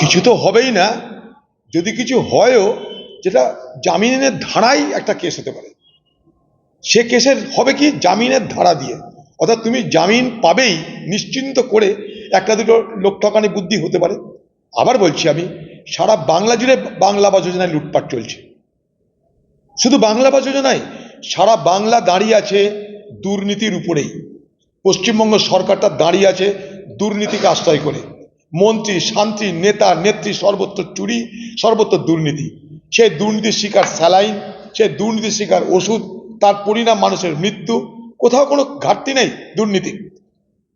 কিছু তো হবেই না। যদি কিছু হয়ও, যেটা জামিনের ধারাই একটা কেস হতে পারে। সে কেসের হবে কি? জামিনের ধারা দিয়ে। অর্থাৎ তুমি জামিন পাবেই নিশ্চিন্ত করে একটা দুটো লোক ঠকানি বুদ্ধি হতে পারে। আবার বলছি আমি, সারা বাংলা জুড়ে বাংলা বা যোজনায় লুটপাট চলছে। শুধু বাংলা বা যোজনায়, সারা বাংলা দাঁড়িয়ে আছে দুর্নীতির উপরেই। পশ্চিমবঙ্গ সরকারটা দাঁড়িয়ে আছে দুর্নীতিকে আশ্রয় করে। মন্ত্রী, শান্তি, নেতা, নেত্রী, সর্বত্র চুরি, সর্বত্র দুর্নীতি। সেই দুর্নীতির শিকার স্যালাইন, সে দুর্নীতির শিকার ওষুধ, তার পরিণাম মানুষের মৃত্যু। কোথাও কোনো ঘাটতি নেই দুর্নীতি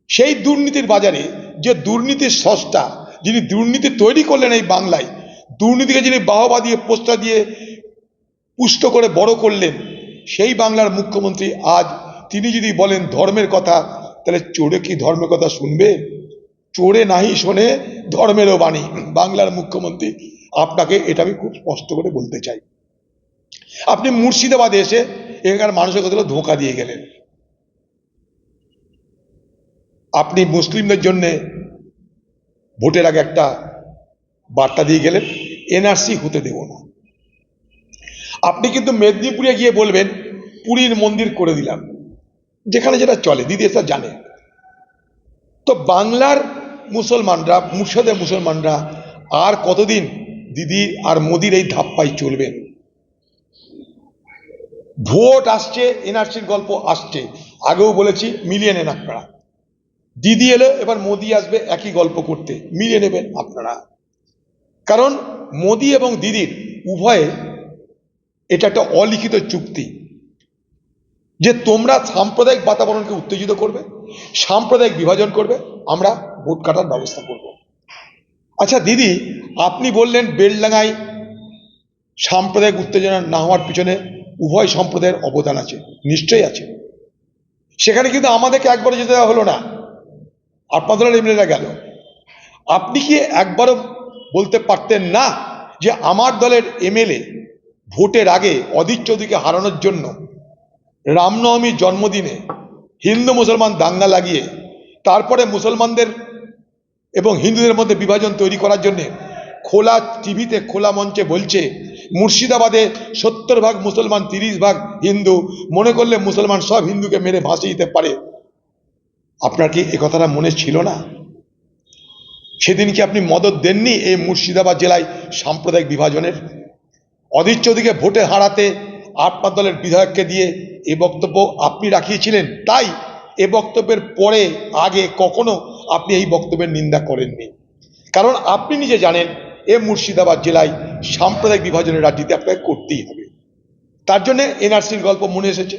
সেই দুর্নীতির বাজারে যে দুর্নীতির সস্তা, যিনি দুর্নীতি তৈরি করলেন এই বাংলায়, দুর্নীতিকে যিনি বাহবা দিয়ে, পোস্টা দিয়ে পুষ্ট করে বড় করলেন, সেই বাংলার মুখ্যমন্ত্রী আজ তিনি যদি বলেন ধর্মের কথা, তাহলে চোরে কি ধর্মের কথা শুনবে? চোরে নাহি শোনে ধর্মেরও বাণী। বাংলার মুখ্যমন্ত্রী, আপনাকে এটা আমি খুব স্পষ্ট করে বলতে চাই। আপনি মুর্শিদাবাদে এসে এখানকার মানুষের কথাগুলো ধোঁকা দিয়ে গেলেন। আপনি মুসলিমদের জন্যে ভোটের আগে একটা বার্তা দিয়ে গেলেন, এনআরসি হতে দেব না। আপনি কিন্তু মেদিনীপুরে গিয়ে বলবেন, পুরীর মন্দির করে দিলাম। যেখানে যেটা চলে, দিদি এটা জানে। তো বাংলার মুসলমানরা, মুর্শিদে মুসলমানরা আর কতদিন দিদি আর মোদির এই ধাপ্পাই চলবে? ভোট আসছে, এনআরসির গল্প আসছে। আগেও বলেছি, মিলিয়ে নেন আপনারা। দিদি এলো এবার মোদি আসবে একই গল্প করতে, মিলিয়ে নেবেন আপনারা। কারণ মোদি এবং দিদির উভয়ে এটা একটা অলিখিত চুক্তি। যে তোমরা সাম্প্রদায়িক বাতাবরণকে উত্তেজিত করবে সাম্প্রদায়িক বিভাজন করবে, আমরা ভোট কাটার ব্যবস্থা করব। আচ্ছা দিদি, আপনি বললেন বেলডাঙ্গায় সাম্প্রদায়িক উত্তেজনা না হওয়ার পিছনে উভয় সম্প্রদায়ের অবদান আছে, নিশ্চয়ই আছে। সেখানে কিন্তু আমাদেরকে একবারও যেতে দেওয়া হলো না। আপনাদের এমএলএরা গেল। আপনি কি একবারও বলতে পারতেন না যে আমার দলের এমএলএ ভোটের আগে অদিত চৌধুরীকে হারানোর জন্য রামনবমীর জন্মদিনে হিন্দু মুসলমান দাঙ্গা লাগিয়ে, তারপরে মুসলমানদের এবং হিন্দুদের মধ্যে বিভাজন তৈরি করার জন্য খোলা টিভিতে, খোলা মঞ্চে বলছে, মুর্শিদাবাদে সত্তর ভাগ মুসলমান, তিরিশ ভাগ হিন্দু। মনে করলে মুসলমান সব হিন্দুকে মেরে ভাসিয়ে দিতে পারে। আপনার কি এ কথাটা মনে ছিল না? সেদিন কি আপনি মদত দেননি এই মুর্শিদাবাদ জেলায় সাম্প্রদায়িক বিভাজনের? অধীর চৌধুরীকে ভোটে হারাতে আপনার দলের বিধায়ককে দিয়ে এ বক্তব্য আপনি রাখিয়েছিলেন। তাই এ বক্তব্যের পরে আগে কখনো আপনি এই বক্তব্যের নিন্দা করেননি। কারণ আপনি নিজে জানেন, এ মুর্শিদাবাদ জেলায় সাম্প্রদায়িক বিভাজনের রাজনীতি আপনাকে করতেই হবে। তার জন্য এনআরসির গল্প মনে এসেছে।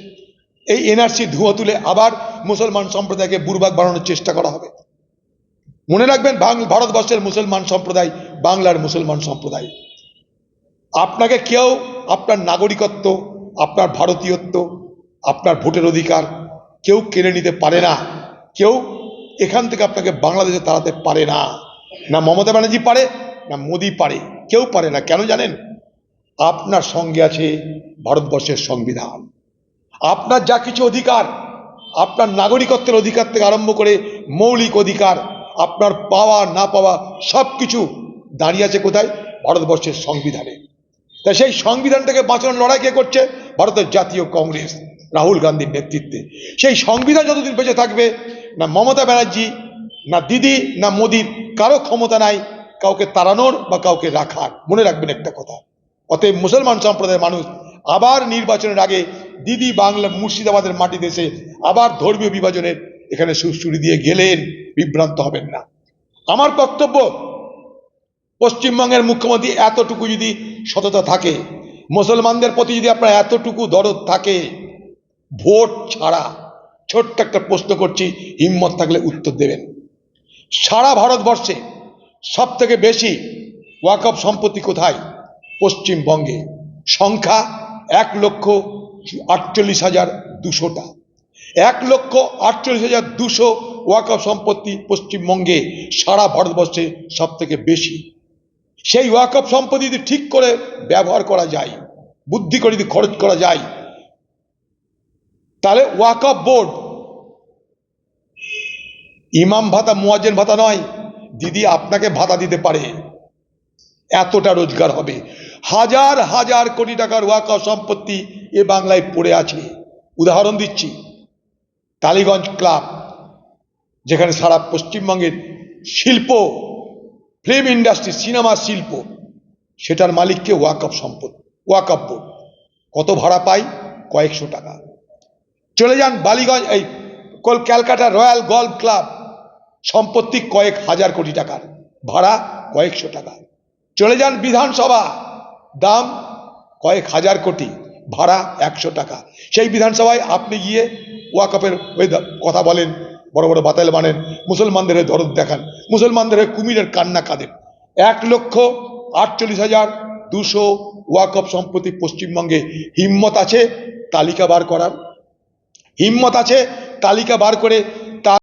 এই এনআরসি ধুয়ো তুলে আবার মুসলমান সম্প্রদায়কে বুরবাগ বানানোর চেষ্টা করা হবে। মনে রাখবেন ভারতবর্ষের মুসলমান সম্প্রদায় বাংলার মুসলমান সম্প্রদায়। আপনাকে কেউ আপনার নাগরিকত্ব, আপনার ভারতীয়ত্ব, আপনার ভোটের অধিকার কেউ কেড়ে নিতে পারে না। কেউ এখান থেকে আপনাকে বাংলাদেশে তাড়াতে পারে না। না মমতা ব্যানার্জি পারে, না মোদি পারে, কেউ পারে না। কেন জানেন? আপনার সঙ্গে আছে ভারতবর্ষের সংবিধান। আপনার যা কিছু অধিকার, আপনার নাগরিকত্বের অধিকার থেকে আরম্ভ করে মৌলিক অধিকার, আপনার পাওয়া, না পাওয়া সব কিছু দাঁড়িয়ে আছে কোথায়? ভারতবর্ষের সংবিধানে। তাই সেই সংবিধানটাকে বাঁচানোর লড়াই কে করছে? ভারতের জাতীয় কংগ্রেস, রাহুল গান্ধীর নেতৃত্বে। সেই সংবিধান যতদিন বেঁচে থাকবে, না মমতা ব্যানার্জি, না দিদি, না মোদির কারও ক্ষমতা নাই, কাউকে তাড়ানোর বা কাউকে রাখার। মনে রাখবেন একটা কথা, অতএব মুসলমান সম্প্রদায়ের মানুষ আবার নির্বাচনের আগে দিদি বাংলা মুর্শিদাবাদের মাটি দেশে আবার ধর্মীয় বিভাজনের এখানে সুরসুরি দিয়ে গেলেন, বিভ্রান্ত হবেন না। আমার বক্তব্য, পশ্চিমবঙ্গের মুখ্যমন্ত্রী এতটুকু যদি সততা থাকে। মুসলমানদের প্রতি যদি আপনার এতটুকু দরদ থাকে, ভোট ছাড়া ছোট্ট একটা প্রশ্ন করছি, হিম্মত থাকলে উত্তর দেবেন। সারা ভারতবর্ষে সব থেকে বেশি ওয়াকফ সম্পত্তি কোথায়? পশ্চিমবঙ্গে। সংখ্যা এক লক্ষ আটচল্লিশ হাজার দুশোটা। এক লক্ষ আটচল্লিশ হাজার দুশো ওয়াকফ সম্পত্তি পশ্চিমবঙ্গে সারা ভারতবর্ষে সব থেকে বেশি। সেই ওয়াকফ সম্পত্তি যদি ঠিক করে ব্যবহার করা যায়, বুদ্ধি করে যদি খরচ করা যায়, তাহলে ওয়াকফ বোর্ড, ইমাম ভাতা, মুয়াজ্জেন ভাতা নয়, দিদি আপনাকে ভাতা দিতে পারে। এতটা রোজগার হবে। হাজার হাজার কোটি টাকার ওয়াকা সম্পত্তি এ বাংলায় পড়ে আছে। উদাহরণ দিচ্ছি, টালিগঞ্জ ক্লাব, যেখানে সারা পশ্চিমবঙ্গের শিল্প ফিল্ম ইন্ডাস্ট্রি, সিনেমা, শিল্প, সেটার মালিককে ওয়াকআপ সম্পদ, ওয়াকআপ বোর্ড। কত ভাড়া পায় কয়েকশো টাকা। চলে যান বালিগঞ্জ, এই কল, ক্যালকাটা রয়্যাল গল্ফ ক্লাব। সম্পত্তি কয়েক হাজার কোটি টাকার। ভাড়া কয়েকশো টাকা। চলে যান বিধানসভা। দাম কয়েক হাজার কোটি। ভাড়া একশো টাকা। সেই বিধানসভায় আপনি গিয়ে ওয়াকআপের কথা বলেন। বড় বড় বাতাল বানেন মুসলমানদের দরদ দেখান। মুসলমানদের কুমিরের কান্না কাঁদেন। এক লক্ষ আটচল্লিশ হাজার দুশো ওয়াকফ সম্পত্তি পশ্চিমবঙ্গে হিম্মত আছে তালিকা বার করার। হিম্মত আছে তালিকা বার করে